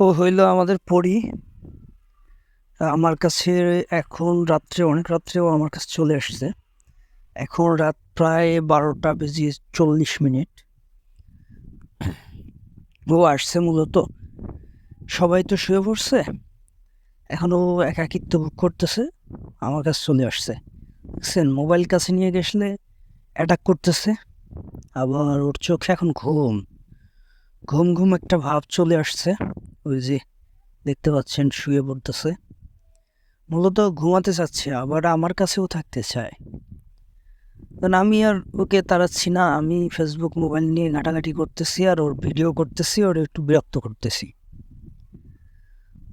ও হইল আমাদের পরি। আমার কাছে এখন রাত্রে, অনেক রাত্রেও আমার কাছে চলে আসছে। এখন রাত প্রায় বারোটা বেজে চল্লিশ মিনিট। ও আসছে মূলত। সবাই তো শুয়ে পড়ছে। এখনও একাকিত্ব ভোগ করতেছে। আমার কাছে চলে আসছে। দেখছেন, মোবাইল কাছে নিয়ে গেছলে অ্যাটাক করতেছে। আবার ওর চোখে এখন ঘুম। ঘুম ঘুম একটা ভাব চলে আসছে। ওই যে দেখতে পাচ্ছেন, শুয়ে পড়তেছে। মূলত ঘুমাতে চাচ্ছে, আবার আমার কাছেও থাকতে চায়। কারণ আমি আর ওকে তাড়াচ্ছি না। আমি ফেসবুক মোবাইল নিয়ে ঘাটাঘাটি করতেছি, আর ওর ভিডিও করতেছি ওর একটু বিরক্ত করতেছি।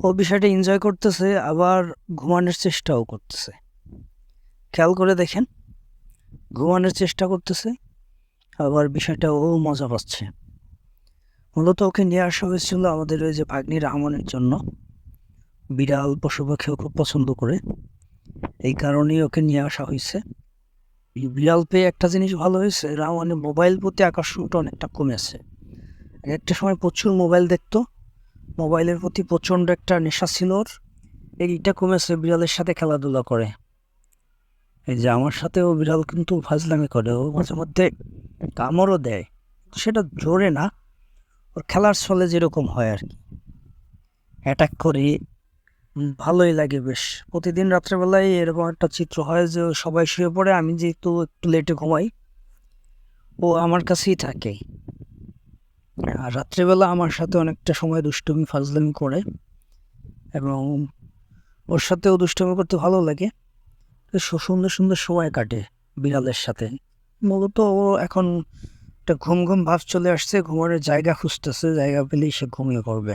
ও বিষয়টা এনজয় করতেছে, আবার ঘুমানোর চেষ্টাও করতেছে। খেয়াল করে দেখেন, ঘুমানোর চেষ্টা করতেছে, আবার বিষয়টা ও মজা পাচ্ছে। মূলত ওকে নিয়ে আসা হয়েছিল আমাদের ওই যে ভাগ্নির আমনের জন্য। বিড়াল পশু পাখিও খুব পছন্দ করে। এই কারণেই ওকে নিয়ে আসা হয়েছে। বিড়াল পেয়ে একটা জিনিস ভালো হয়েছে, রামানের মোবাইল প্রতি আকর্ষণটা অনেকটা কমেছে এক একটা সময় প্রচুর মোবাইল দেখতো। মোবাইলের প্রতি প্রচণ্ড একটা নেশা ছিল ওর। এইটা কমেছে বিড়ালের সাথে খেলাধুলা করে। এই যে আমার সাথেও বিড়াল কিন্তু ফাজলামি করে, ও মাঝে মধ্যে কামড়ও দেয়। সেটা জোরে না। ওর খেলার ছলে যেরকম হয় আর কি। অ্যাটাক করে ভালোই লাগে বেশ। প্রতিদিন রাত্রেবেলায় এরকম একটা চিত্র হয় যে সবাই শুয়ে পড়ে, আমি যেহেতু একটু লেটে ঘুমাই, ও আমার কাছেই থাকে। আর রাত্রেবেলা আমার সাথে অনেকটা সময় দুষ্টুমি, ফাজলামি করে এবং ওর সাথেও দুষ্টুমি করতে ভালো লাগে। সুন্দর সুন্দর সময় কাটে বিড়ালের সাথে। মূলত ও এখন একটা ঘুম ঘুম ভাব চলে আসছে ঘুমানোর জায়গা খুঁজতেছে জায়গা পেলেই সে ঘুমিয়ে পড়বে।